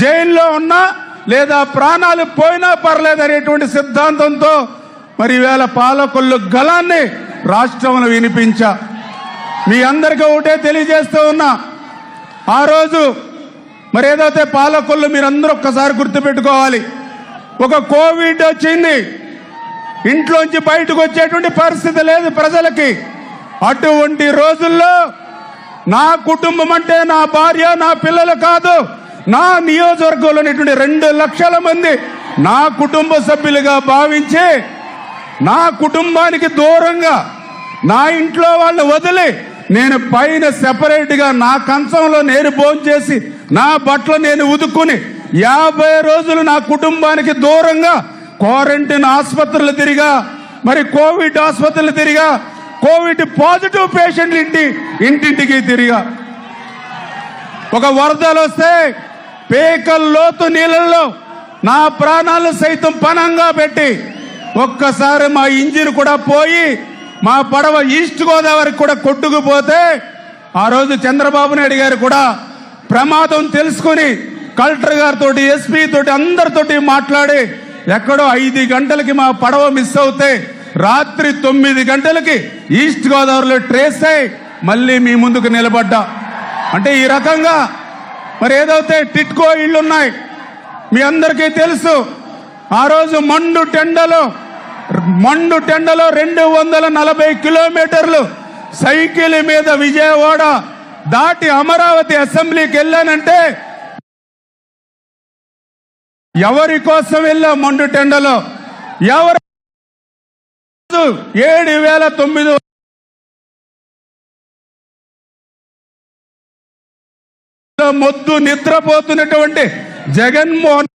జైల్లో ఉన్నా లేదా ప్రాణాలు పోయినా పర్లేదనేటువంటి సిద్ధాంతంతో మరి వేళ పాలకొల్లు గలాన్ని రాష్ట్రంలో వినిపించా. మీ అందరికీ ఒకటే తెలియజేస్తూ ఉన్నా ఆ రోజు మరి ఏదైతే పాలకొల్లు మీరందరూ ఒక్కసారి గుర్తుపెట్టుకోవాలి ఒక కోవిడ్ వచ్చింది ఇంట్లోంచి బయటకు వచ్చేటువంటి పరిస్థితి లేదు ప్రజలకి. అటువంటి రోజుల్లో నా కుటుంబం అంటే నా భార్య నా పిల్లలు కాదు. నా నియోజకవర్గంలో ఉన్నటువంటి రెండు లక్షల మంది నా కుటుంబ సభ్యులుగా భావించి నా కుటుంబానికి దూరంగా నా ఇంట్లో వాళ్ళు వదిలి నేను పైన సెపరేట్గా నా కంచంలో నేను భోంచేసి నా బట్టలు నేను ఉదుక్కుని యాభై రోజులు నా కుటుంబానికి దూరంగా క్వారంటైన్ ఆసుపత్రులు తిరిగా మరి కోవిడ్ ఆసుపత్రులు తిరిగా కోవిడ్ పాజిటివ్ పేషెంట్లు ఇంటి ఇంటింటికి తిరిగా. ఒక వరదలు వస్తే పేకల్ లోతు నీళ్ళల్లో నా ప్రాణాలు సైతం పనంగా పెట్టి ఒక్కసారి మా ఇంజిన్ కూడా పోయి మా పడవ ఈస్ట్ గోదావరికి కూడా కొట్టుకుపోతే ఆ రోజు చంద్రబాబు నాయుడు గారు కూడా ప్రమాదం తెలుసుకుని కలెక్టర్ గారితో ఎస్పీ తోటి అందరితోటి మాట్లాడి ఎక్కడో ఐదు గంటలకి మా పడవ మిస్ అవుతే రాత్రి తొమ్మిది గంటలకి ఈస్ట్ గోదావరిలో ట్రేస్ అయి మళ్ళీ మీ ముందుకు నిలబడ్డా. అంటే ఈ రకంగా మరి ఏదైతే టిట్కో ఇళ్ళున్నాయి మీ అందరికీ తెలుసు ఆ రోజు మండు టెండలో మండు టెండలో రెండు వందల నలభై కిలోమీటర్లు సైకిల్ మీద విజయవాడ దాటి అమరావతి అసెంబ్లీకి వెళ్ళానంటే ఎవరి కోసం వెళ్ళా మండు టెండలో? ఎవరు ఏడు వేల తొమ్మిది మొద్దు నిద్రపోతున్నటువంటి జగన్మోహన్